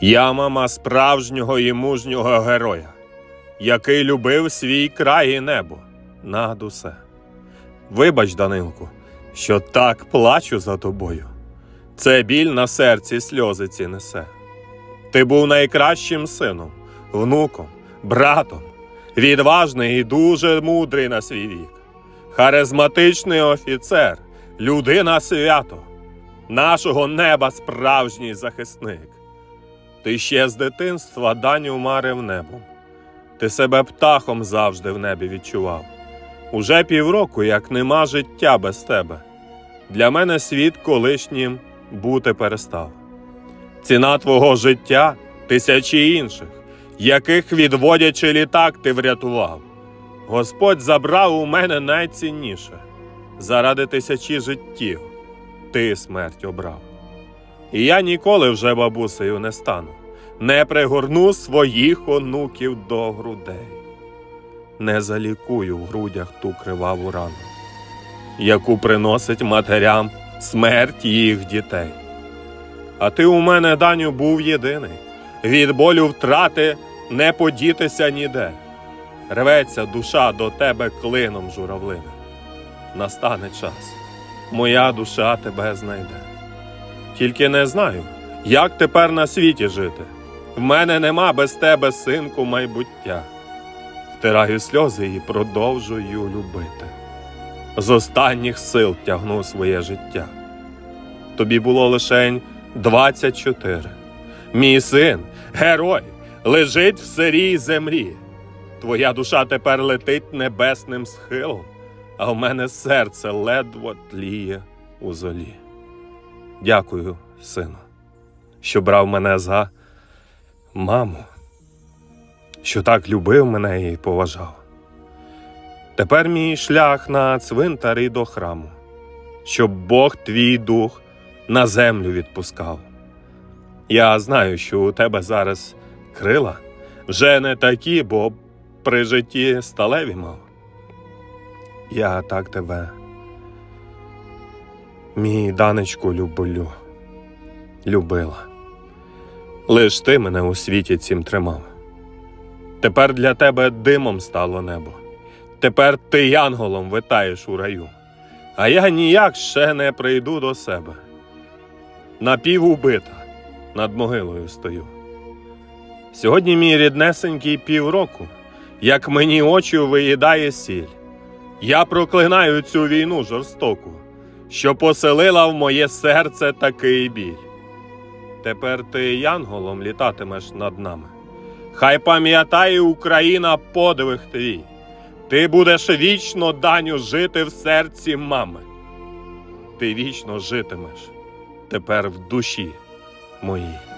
Я мама справжнього і мужнього героя, який любив свій край і небо над усе. Вибач, Данилку, що так плачу за тобою. Це біль на серці сльози ці несе. Ти був найкращим сином, внуком, братом, відважний і дуже мудрий на свій вік, харизматичний офіцер, людина свято, нашого неба справжній захисник. Ти ще з дитинства даню марив небом. Ти себе птахом завжди в небі відчував. Уже півроку, як нема життя без тебе. Для мене світ колишнім бути перестав. Ціна твого життя тисячі інших, яких відводячи літак ти врятував. Господь забрав у мене найцінніше. Заради тисячі життів ти смерть обрав. І я ніколи вже бабусею не стану, не пригорну своїх онуків до грудей, не залікую в грудях ту криваву рану, яку приносить матерям смерть їх дітей. А ти у мене, Даню, був єдиний, від болю втрати не подітися ніде. Рветься душа до тебе клином журавлиним. Настане час, моя душа тебе знайде. Тільки не знаю, як тепер на світі жити. В мене нема без тебе, синку, майбуття. Втираю сльози і продовжую любити. З останніх сил тягну своє життя. Тобі було лишень 24. Мій син, герой, лежить в сирій землі. Твоя душа тепер летить небесним схилом, а в мене серце ледво тліє у золі. Дякую, сину, що брав мене за маму, що так любив мене і поважав. Тепер мій шлях на цвинтар і до храму, щоб Бог твій дух на землю відпускав. Я знаю, що у тебе зараз крила вже не такі, бо при житті сталеві мав. Я так тебе, мій данечку, люблю, любила. Лиш ти мене у світі цім тримав. Тепер для тебе димом стало небо. Тепер ти янголом витаєш у раю, а я ніяк ще не прийду до себе. Напівубита над могилою стою. Сьогодні мій ріднесенький півроку, як мені очі виїдає сіль. Я проклинаю цю війну жорстоку, що поселила в моє серце такий біль. Тепер ти янголом літатимеш над нами. Хай пам'ятає Україна подвиг твій. Ти будеш вічно даню жити в серці мами. Ти вічно житимеш тепер в душі моїй.